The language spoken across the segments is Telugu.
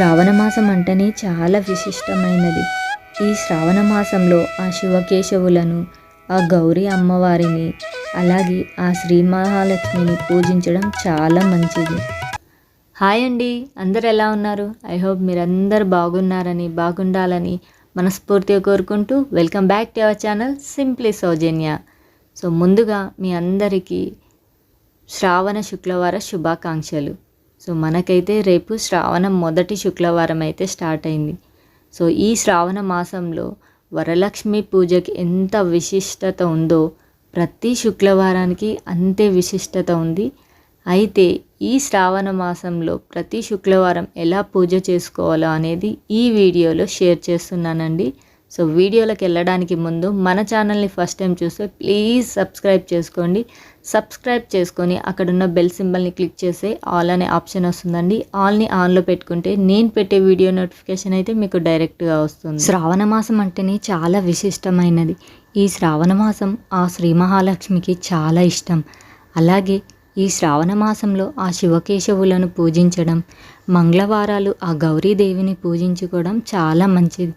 శ్రావణ మాసం అంటేనే చాలా విశిష్టమైనది. ఈ శ్రావణ మాసంలో ఆ శివకేశవులను ఆ గౌరీ అమ్మవారిని అలాగే ఆ శ్రీ మహాలక్ష్మిని పూజించడం చాలా మంచిది. హాయ్ అండి. అందరు ఎలా ఉన్నారు? ఐ హోప్ మీరందరు బాగున్నారని బాగుండాలని మనస్ఫూర్తిగా కోరుకుంటూ welcome back to our channel simply Soujanya. So ముందుగా మీ అందరికీ శ్రావణ శుక్లవార శుభాకాంక్షలు. సో మనకైతే రేపు శ్రావణం మొదటి శుక్రవారం అయితే స్టార్ట్ అయింది. సో ఈ శ్రావణ మాసంలో వరలక్ష్మి పూజకి ఎంత విశిష్టత ఉందో ప్రతి శుక్రవారానికి అంతే విశిష్టత ఉంది. అయితే ఈ శ్రావణ మాసంలో ప్రతి శుక్రవారం ఎలా పూజ చేసుకోవాలో అనేది ఈ వీడియోలో షేర్ చేస్తున్నానండి. సో వీడియోలోకి వెళ్ళడానికి ముందు మన ఛానల్ని ఫస్ట్ టైం చూస్తే ప్లీజ్ సబ్స్క్రైబ్ చేసుకోండి. సబ్స్క్రైబ్ చేసుకొని అక్కడున్న బెల్ సింబల్ని క్లిక్ చేస్తే ఆల్ అనే ఆప్షన్ వస్తుందండి. ఆల్ని ఆన్లో పెట్టుకుంటే నేను పెట్టే వీడియో నోటిఫికేషన్ అయితే మీకు డైరెక్ట్గా వస్తుంది. శ్రావణ మాసం అంటేనే చాలా విశిష్టమైనది. ఈ శ్రావణ మాసం ఆ శ్రీ మహాలక్ష్మికి చాలా ఇష్టం. అలాగే ఈ శ్రావణ మాసంలో ఆ శివకేశవులను పూజించడం మంగళవారాలు ఆ గౌరీదేవిని పూజించుకోవడం చాలా మంచిది.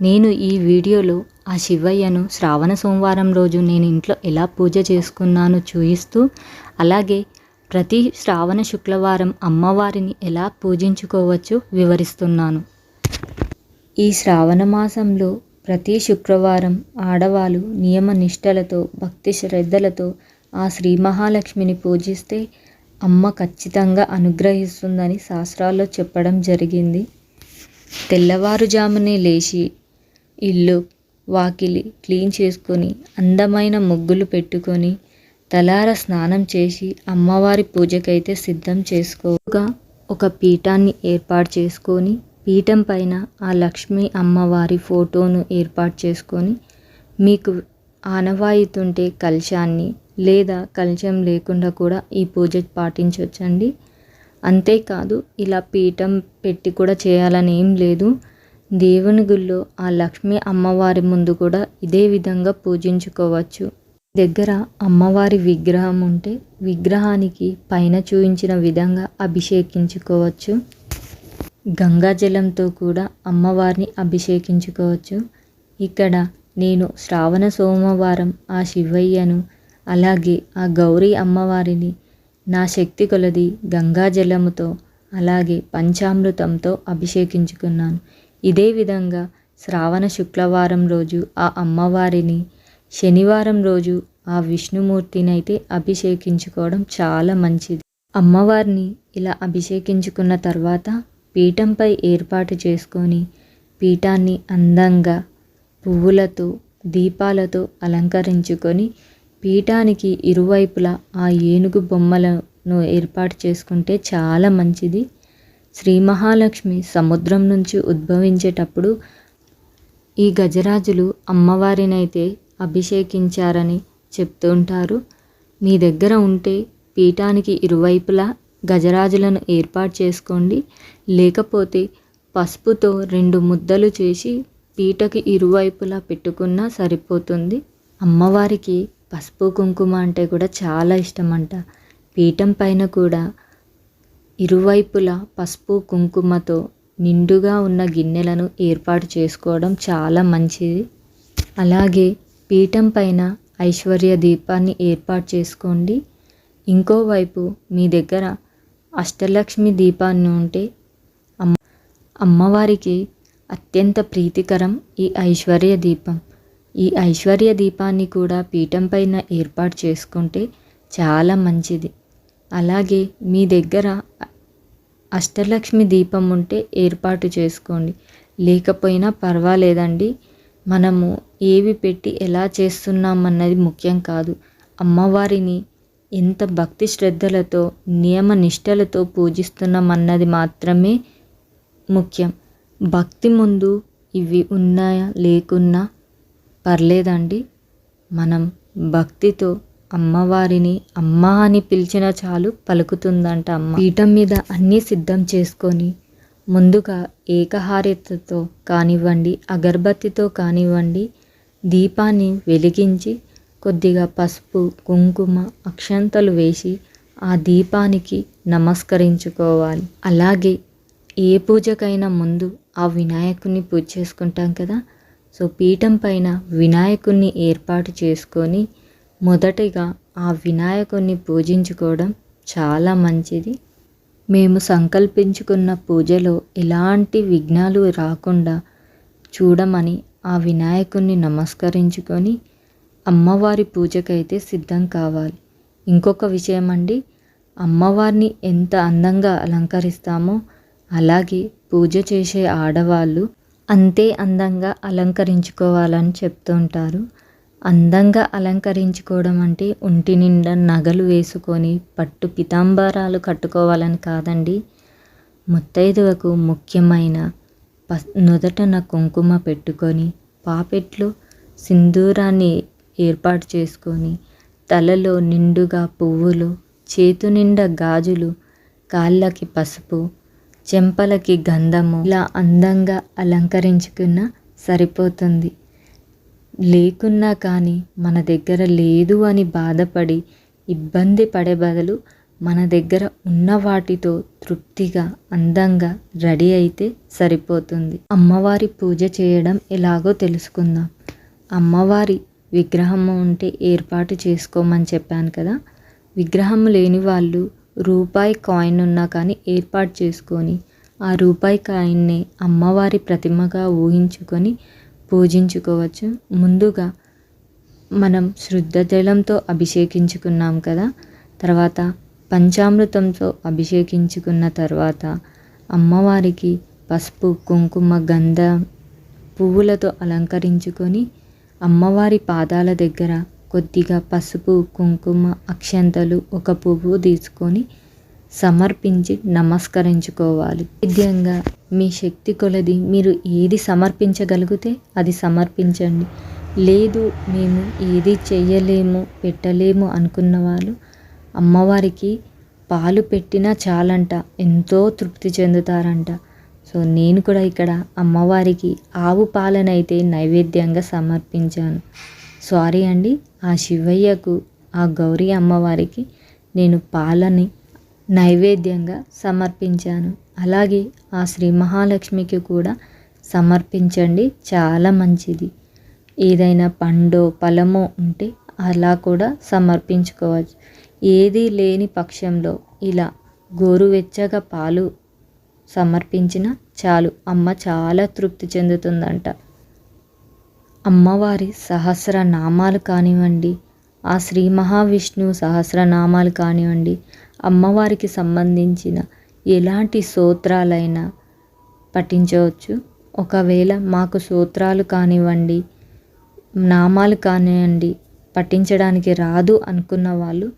నేను ఈ వీడియోలో ఆ శివయ్యను శ్రావణ సోమవారం రోజు నేను ఇంట్లో ఎలా పూజ చేసుకున్నానో చూపిస్తూ అలాగే ప్రతి శ్రావణ శుక్రవారం అమ్మవారిని ఎలా పూజించుకోవచ్చో వివరిస్తున్నాను. ఈ శ్రావణ మాసంలో ప్రతి శుక్రవారం ఆడవాళ్ళు నియమ నిష్టలతో భక్తి శ్రద్ధలతో ఆ శ్రీ మహాలక్ష్మిని పూజిస్తే అమ్మ ఖచ్చితంగా అనుగ్రహిస్తుందని శాస్త్రాల్లో చెప్పడం జరిగింది. తెల్లవారుజామునే లేచి ఇల్లు వాకిలి క్లీన్ చేసుకొని అందమైన ముగ్గులు పెట్టుకొని తలార స్నానం చేసి అమ్మవారి పూజకైతే సిద్ధం చేసుకోగా ఒక పీఠాన్ని ఏర్పాటు చేసుకొని పీఠం పైన ఆ లక్ష్మీ అమ్మవారి ఫోటోను ఏర్పాటు చేసుకొని మీకు ఆనవాయితుంటే కలశాన్ని లేదా కలశం లేకుండా కూడా ఈ పూజ పాటించవచ్చండి అంతేకాదు ఇలా పీఠం పెట్టి కూడా చేయాలని ఏం లేదు. దేవుని గుళ్ళో ఆ లక్ష్మీ అమ్మవారి ముందు కూడా ఇదే విధంగా పూజించుకోవచ్చు. దగ్గర అమ్మవారి విగ్రహం ఉంటే విగ్రహానికి పైన చూపించిన విధంగా అభిషేకించుకోవచ్చు. గంగాజలంతో కూడా అమ్మవారిని అభిషేకించుకోవచ్చు. ఇక్కడ నేను శ్రావణ సోమవారం ఆ శివయ్యను అలాగే ఆ గౌరీ అమ్మవారిని నా శక్తి కొలది గంగాజలముతో అలాగే పంచామృతంతో అభిషేకించుకున్నాను. ఇదే విధంగా శ్రావణ శుక్రవారం రోజు ఆ అమ్మవారిని శనివారం రోజు ఆ విష్ణుమూర్తిని అయితే అభిషేకించుకోవడం చాలా మంచిది. అమ్మవారిని ఇలా అభిషేకించుకున్న తర్వాత పీఠంపై ఏర్పాటు చేసుకొని పీఠాన్ని అందంగా పువ్వులతో దీపాలతో అలంకరించుకొని పీఠానికి ఇరువైపులా ఆ ఏనుగు బొమ్మలను ఏర్పాటు చేసుకుంటే చాలా మంచిది. శ్రీ మహాలక్ష్మి సముద్రం నుంచి ఉద్భవించేటప్పుడు ఈ గజరాజులు అమ్మవారినైతే అభిషేకించారని చెప్తుంటారు మీ దగ్గర ఉంటే పీఠానికి ఇరువైపులా గజరాజులను ఏర్పాటు చేసుకోండి. లేకపోతే పసుపుతో రెండు ముద్దలు చేసి పీటకి ఇరువైపులా పెట్టుకున్నా సరిపోతుంది. అమ్మవారికి పసుపు కుంకుమ అంటే కూడా చాలా ఇష్టమంట. పీఠం పైన కూడా ఇరువైపులా పసుపు కుంకుమతో నిండుగా ఉన్న గిన్నెలను ఏర్పాటు చేసుకోవడం చాలా మంచిది. అలాగే పీఠం పైన ఐశ్వర్య దీపాన్ని ఏర్పాటు చేసుకోండి. ఇంకోవైపు మీ దగ్గర అష్టలక్ష్మి దీపాన్ని ఉంటే అమ్మ అమ్మవారికి అత్యంత ప్రీతికరం ఈ ఐశ్వర్య దీపం. ఈ ఐశ్వర్య దీపాన్ని కూడా పీఠం పైన ఏర్పాటు చేసుకుంటే చాలా మంచిది. అలాగే మీ దగ్గర అష్టలక్ష్మి దీపం ఉంటే ఏర్పాటు చేసుకోండి. లేకపోయినా పర్వాలేదండి. మనము ఏవి పెట్టి ఎలా చేస్తున్నామన్నది ముఖ్యం కాదు. అమ్మవారిని ఎంత భక్తి శ్రద్ధలతో నియమ నిష్టలతో పూజిస్తున్నామన్నది మాత్రమే ముఖ్యం. భక్తి ముందు ఇవి ఉన్నాయా లేకున్నా పర్లేదండి. మనం భక్తితో అమ్మవారిని అమ్మ అని పిలిచిన చాలు పలుకుతుందంట అమ్మ. పీఠం మీద అన్నీ సిద్ధం చేసుకొని ముందుగా ఏకహారతతో కానివ్వండి అగరబత్తితో కానివ్వండి దీపాన్ని వెలిగించి కొద్దిగా పసుపు కుంకుమ అక్షంతలు వేసి ఆ దీపానికి నమస్కరించుకోవాలి. అలాగే ఏ పూజకైనా ముందు ఆ వినాయకుని పూజ చేసుకుంటాం కదా. సో పీఠం పైన వినాయకుణ్ణి ఏర్పాటు చేసుకొని మొదటిగా ఆ వినాయకుడిని పూజించుకోవడం చాలా మంచిది. మేము సంకల్పించుకున్న పూజలో ఎలాంటి విఘ్నాలు రాకుండా చూడమని ఆ వినాయకుడిని నమస్కరించుకొని అమ్మవారి పూజకైతే సిద్ధం కావాలి. ఇంకొక విషయం అండి అమ్మవారిని ఎంత అందంగా అలంకరిస్తామో అలాగే పూజ చేసే ఆడవాళ్ళు అంతే అందంగా అలంకరించుకోవాలని చెప్తుంటారు అందంగా అలంకరించుకోవడం అంటే ఒంటి నిండా నగలు వేసుకొని పట్టు పితాంబరాలు కట్టుకోవాలని కాదండి. ముత్తైదువకు ముఖ్యమైన ప నుదటన కుంకుమ పెట్టుకొని పాపెట్లో సింధూరాన్ని ఏర్పాటు చేసుకొని తలలో నిండుగా పువ్వులు చేతు నిండా గాజులు కాళ్ళకి పసుపు చెంపలకి గంధము ఇలా అందంగా అలంకరించుకున్న సరిపోతుంది. లేకున్నా కానీ మన దగ్గర లేదు అని బాధపడి ఇబ్బంది పడే బదులు మన దగ్గర ఉన్న వాటితో తృప్తిగా అందంగా రెడీ అయితే సరిపోతుంది. అమ్మవారి పూజ చేయడం ఎలాగో తెలుసుకుందాం. అమ్మవారి విగ్రహం ఉంటే ఏర్పాటు చేసుకోమని చెప్పాను కదా. విగ్రహం లేని వాళ్ళు రూపాయి కాయిన్ ఉన్నా కానీ ఏర్పాటు చేసుకొని ఆ రూపాయి కాయిన్ని అమ్మవారి ప్రతిమగా ఊహించుకొని పూజించుకోవచ్చు. ముందుగా మనం శుద్ధ జలంతో అభిషేకించుకున్నాం కదా తర్వాత పంచామృతంతో అభిషేకించుకున్న తర్వాత అమ్మవారికి పసుపు కుంకుమ గంధ పువ్వులతో అలంకరించుకొని అమ్మవారి పాదాల దగ్గర కొద్దిగా పసుపు కుంకుమ అక్షంతలు ఒక పువ్వు తీసుకొని సమర్పించి నమస్కరించుకోవాలి. విద్యంగా మీ శక్తి కొలది. మీరు ఏది సమర్పించగలిగితే అది సమర్పించండి. లేదు మేము ఏది చెయ్యలేము పెట్టలేము అనుకున్న వాళ్ళు అమ్మవారికి పాలు పెట్టినా చాలంట ఎంతో తృప్తి చెందుతారంట. సో నేను కూడా ఇక్కడ అమ్మవారికి ఆవు పాలనైతే నైవేద్యంగా సమర్పించాను. సారీ అండి ఆ శివయ్యకు ఆ గౌరీ అమ్మవారికి నేను పాలని నైవేద్యంగా సమర్పించాను. అలాగే ఆ శ్రీ మహాలక్ష్మికి కూడా సమర్పించండి. చాలా మంచిది. ఏదైనా పండో ఫలమో ఉంటే అలా కూడా సమర్పించుకోవచ్చు. ఏదీ లేని పక్షంలో ఇలా గోరువెచ్చగా పాలు సమర్పించిన చాలు. అమ్మ చాలా తృప్తి చెందుతుందంట. అమ్మవారి సహస్రనామాలు కానివ్వండి ఆ శ్రీ మహావిష్ణువు సహస్రనామాలు కానివ్వండి అమ్మవారికి సంబంధించిన ఎలాంటి సూత్రాలైనా పఠించవచ్చు. ఒకవేళ మాకు సూత్రాలు కానివ్వండి నామాలు కానివ్వండి పఠించడానికి రాదు అనుకున్న వాళ్ళు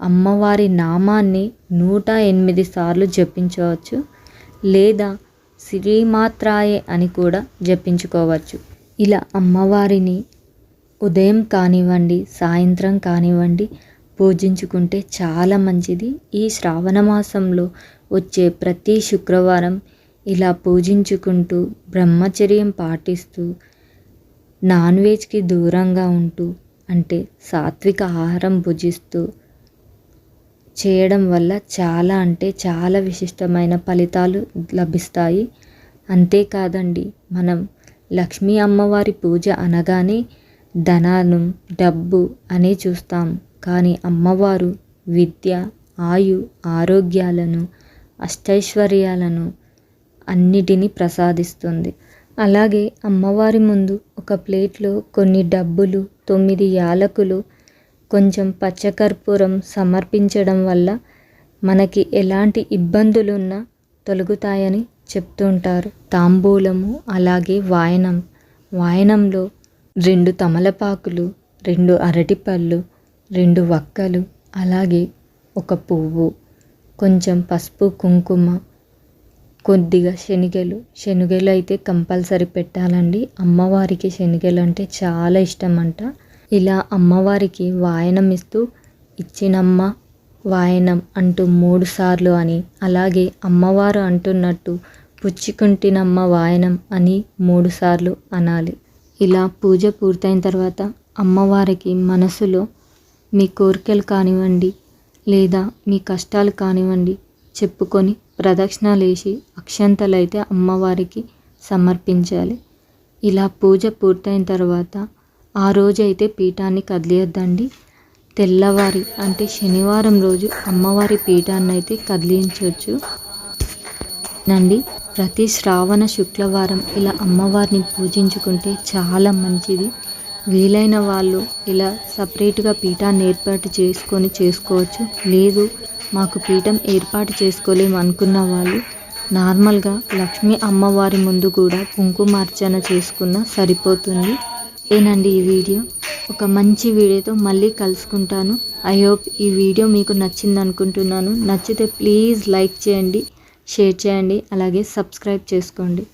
అమ్మవారి నామాన్ని నూట ఎనిమిది సార్లు జపించవచ్చు లేదా శ్రీమాత్రాయే అని కూడా జపించుకోవచ్చు. ఇలా అమ్మవారిని ఉదయం కానివ్వండి సాయంత్రం కానివ్వండి పూజించుకుంటే చాలా మంచిది. ఈ శ్రావణ మాసంలో వచ్చే ప్రతి శుక్రవారం ఇలా పూజించుకుంటూ బ్రహ్మచర్యం పాటిస్తూ నాన్ వెజ్కి దూరంగా ఉంటూ అంటే సాత్విక ఆహారం భుజిస్తూ చేయడం వల్ల చాలా అంటే చాలా విశిష్టమైన ఫలితాలు లభిస్తాయి. అంతేకాదండి మనం లక్ష్మీ అమ్మవారి పూజ అనగానే ధనాను డబ్బు అనే చూస్తాం. కానీ అమ్మవారు విద్య ఆయు ఆరోగ్యాలను అష్టైశ్వర్యాలను అన్నిటినీ ప్రసాదిస్తుంది. అలాగే అమ్మవారి ముందు ఒక ప్లేట్లో కొన్ని డబ్బులు తొమ్మిది యాలకులు కొంచెం పచ్చకర్పూరం సమర్పించడం వల్ల మనకి ఎలాంటి ఇబ్బందులున్నా తొలగుతాయని చెప్తుంటారు తాంబూలము అలాగే వాయనం. వాయనంలో రెండు తమలపాకులు రెండు అరటిపళ్ళు రెండు వక్కలు అలాగే ఒక పువ్వు. కొంచెం పసుపు కుంకుమ కొద్దిగా శనగలు. శనగలు అయితే కంపల్సరీ పెట్టాలండి. అమ్మవారికి శనగలు అంటే చాలా ఇష్టం అంట ఇలా అమ్మవారికి వాయనం ఇస్తూ ఇచ్చినమ్మ వాయనం అంటూ మూడు సార్లు అని అలాగే అమ్మవారు అంటున్నట్టు పుచ్చుకుంటినమ్మ వాయనం అని మూడు సార్లు అనాలి. ఇలా పూజ పూర్తయిన తర్వాత అమ్మవారికి మనసులో మీ కోరికలు కానివ్వండి లేదా మీ కష్టాలు కానివ్వండి చెప్పుకొని ప్రదక్షిణలేసి అక్షంతలైతే అమ్మవారికి సమర్పించాలి. ఇలా పూజ పూర్తయిన తర్వాత ఆ రోజైతే పీఠాన్ని కదిలియొద్దండి. తెల్లవారి అంటే శనివారం రోజు అమ్మవారి పీఠాన్ని అయితే కదిలించవచ్చు నండి ప్రతి శ్రావణ శుక్రవారం ఇలా అమ్మవారిని పూజించుకుంటే చాలా మంచిది. వీలైన వాళ్ళు ఇలా సపరేట్గా పీఠాన్ని ఏర్పాటు చేసుకొని చేసుకోవచ్చు. లేదు మాకు పీఠం ఏర్పాటు చేసుకోలేము అనుకున్న వాళ్ళు నార్మల్గా లక్ష్మీ అమ్మవారి ముందు కూడా కుంకుమార్చన చేసుకున్న సరిపోతుంది. ఏనండి ఈ వీడియో. ఒక మంచి వీడియోతో మళ్ళీ కలుసుకుంటాను. ఐ హోప్ ఈ వీడియో మీకు నచ్చింది అనుకుంటున్నాను. నచ్చితే ప్లీజ్ లైక్ చేయండి షేర్ చేయండి అలాగే సబ్స్క్రైబ్ చేసుకోండి.